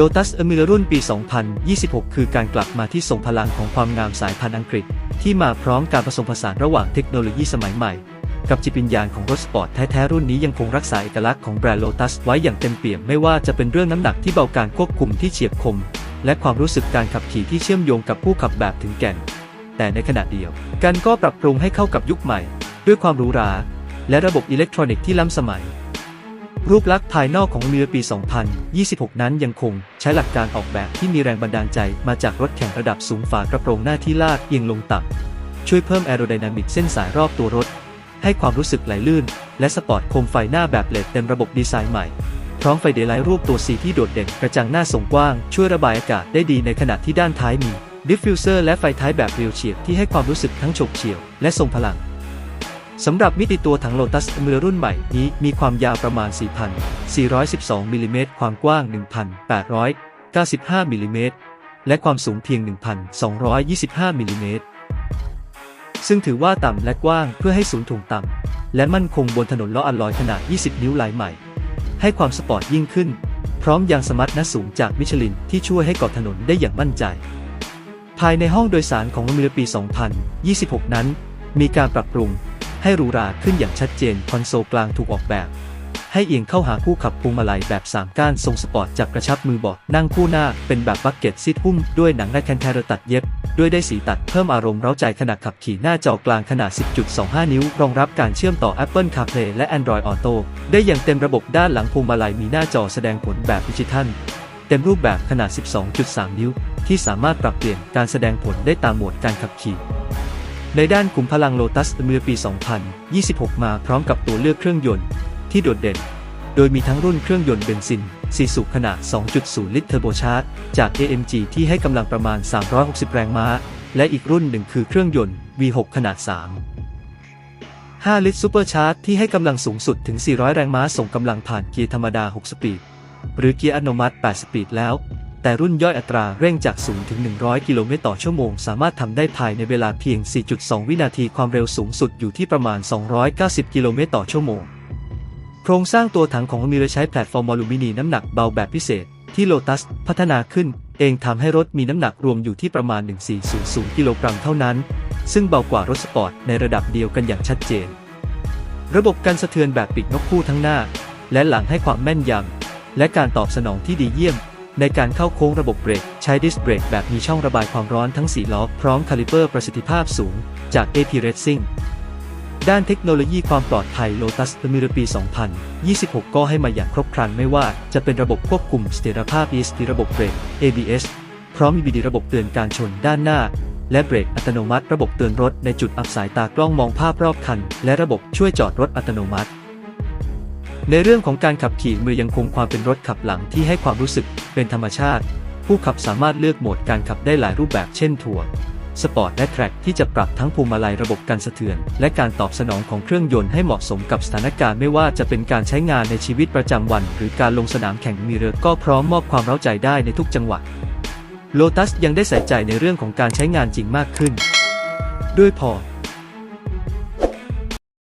Lotus e m i r a รุ่นปี 2026 คือการกลับมาที่ทรงพลังของความงามสายพันธุ์อังกฤษ ที่มาพร้อมการผสมผสานระหว่างเทคโนโลยีสมัยใหม่ กับจิตวิญญาณของรถสปอร์ตแท้ๆรุ่นนี้ยังคงรักษาเอกลักษณ์ของแบรนด์ Lotus ไว้อย่างเต็มเปี่ยมไม่ว่าจะเป็นเรื่องน้ำหนักที่เบาการควบคุมที่เฉียบคม และความรู้สึกการขับขี่ที่เชื่อมโยงกับผู้ขับแบบถึงแก่น แต่ในขณะเดียวกันก็ปรับปรุงให้เข้ากับยุคใหม่ ด้วยความหรูหราและระบบอิเล็กทรอนิกส์ที่ล้ำสมัย รูปลักษณ์ภายนอกของเรือปี 2026 นั้นยังคงใช้หลักการออกแบบที่มีแรงบันดาลใจมาจากรถแข่งระดับสูงฝากระโปรงหน้าที่ลาดเอียงลงต่ำช่วยเพิ่มแอโรไดนามิกเส้นสายรอบตัวรถ ให้ความรู้สึกไหลลื่น และสปอร์ตโคมไฟหน้าแบบเลดเต็มระบบดีไซน์ใหม่ พร้อมไฟเดย์ไลท์รูปตัว C ที่โดดเด่นกระจังหน้าส่งกว้าง ช่วยระบายอากาศได้ดีในขณะที่ด้านท้ายมีดิฟฟิวเซอร์และไฟท้ายแบบเรียวเฉียบที่ให้ความรู้สึกทั้งโฉบเฉี่ยวและทรงพลัง สำหรับมิติตัวถัง Lotus เมือรุ่นใหม่นี้มีความยาวประมาณ 4,412มิลลิเมตรความกว้าง 1,895มิลลิเมตรและความสูงเพียง 1,225มิลลิเมตรซึ่งถือว่าต่ำและกว้างเพื่อให้ศูนย์ถ่วงต่ำและมั่นคงบนถนนล้ออัลลอยขนาด 20 นิ้วลายใหม่ ให้ความสปอร์ตยิ่งขึ้น พร้อมยางสมาร์ทหน้าสูงจากมิชลินที่ช่วยให้เกาะถนนได้อย่างมั่นใจ ภายในห้องโดยสารของเรือปี 2026 นั้น มีการปรับปรุง ให้หรูหราขึ้นอย่างชัดเจนคอนโซลกลางถูกออกแบบ ให้เอียงเข้าหาผู้ขับพวงมาลัยแบบ 3 ก้านทรงสปอร์ตจากกระชับมือเบาะนั่งคู่หน้าเป็นแบบบักเก็ตซิทหุ้มด้วยหนังและแคนเทอร์ตัดเย็บ ด้วยได้สีตัดเพิ่มอารมณ์เร้าใจขณะขับขี่หน้าจอกลางขนาด 10.25 นิ้ว รองรับการเชื่อมต่อ Apple CarPlay และ Android Auto ได้อย่างเต็มระบบด้านหลังพวงมาลัยมีหน้าจอแสดงผลแบบดิจิทัลเต็มรูปแบบขนาด 12.3 นิ้ว ที่สามารถปรับเปลี่ยนการแสดงผลได้ตามโหมดการขับขี่ ในด้านขุมพลัง Lotus เมื่อปี 2026 มาพร้อมกับตัวเลือกเครื่องยนต์ที่โดดเด่น โดยมีทั้งรุ่นเครื่องยนต์เบนซิน 4 สูบขนาด 2.0 ลิตรเทอร์โบชาร์จ จาก AMG ที่ให้กำลังประมาณ 360 แรงม้า และอีกรุ่นหนึ่งคือเครื่องยนต์ V6 ขนาด 3 5 ลิตรซูเปอร์ชาร์จที่ให้กำลังสูงสุดถึง 400 แรงม้าส่งกำลังผ่านเกียร์ธรรมดา 6 สปีด หรือเกียร์อัตโนมัติ 8 สปีดแล้ว แต่รุ่นย่อยอัตราเร่งจาก 0 ถึง 100 กิโลเมตรต่อชั่วโมง สามารถทำได้ภายในเวลาเพียง 4.2 วินาทีความเร็วสูงสุดอยู่ที่ประมาณ 290 กิโลเมตรต่อชั่วโมง โครงสร้างตัวถังของมีใช้แพลตฟอร์มอลูมิเนียมน้ำหนักเบาแบบพิเศษ ที่โลตัสพัฒนาขึ้น เองทำให้รถมีน้ำหนักรวมอยู่ที่ประมาณ 1400 กิโลกรัมเท่านั้น ซึ่งเบากว่ารถสปอร์ตในระดับเดียวกันอย่างชัดเจน ระบบการสะเทือนแบบปีกนกคู่ทั้งหน้า และหลังให้ความแม่นยำและการตอบสนองที่ดีเยี่ยม ในการเข้าโค้งระบบเบรก ใช้ดิสเบรกแบบมีช่องระบายความร้อนทั้ง 4 ล้อ พร้อมคาลิเปอร์ประสิทธิภาพสูง จาก AP Racing ด้านเทคโนโลยีความปลอดภัย Lotus p r e m i e r ปี 2026 ก็ให้มาอย่างครบครันไม่ว่าจะเป็นระบบควบคุมเสถียรภาพ ESP ระบบเบรก ABS พร้อมมี BD ระบบเตือนการชนด้านหน้า และเบรกอัตโนมัติ ระบบเตือนรถในจุดอับสายตากล้องมองภาพรอบคัน และระบบช่วยจอดรถอัตโนมัติ ในเรื่องของการขับขี่มือยังคงความเป็นรถขับหลังที่ให้ความรู้สึกเป็นธรรมชาติ ผู้ขับสามารถเลือกโหมดการขับได้หลายรูปแบบเช่นทัวร์สปอร์ตและแทร็กที่จะปรับทั้งพวงมาลัยระบบการสะเทือน และการตอบสนองของเครื่องยนต์ให้เหมาะสมกับสถานการณ์ไม่ว่าจะเป็นการใช้งานในชีวิตประจำวัน หรือการลงสนามแข่งมีเรือก็พร้อมมอบความเร้าใจได้ในทุกจังหวะ Lotus ยังได้ใส่ใจในเรื่องของการใช้งานจริงมากขึ้น ด้วยพอ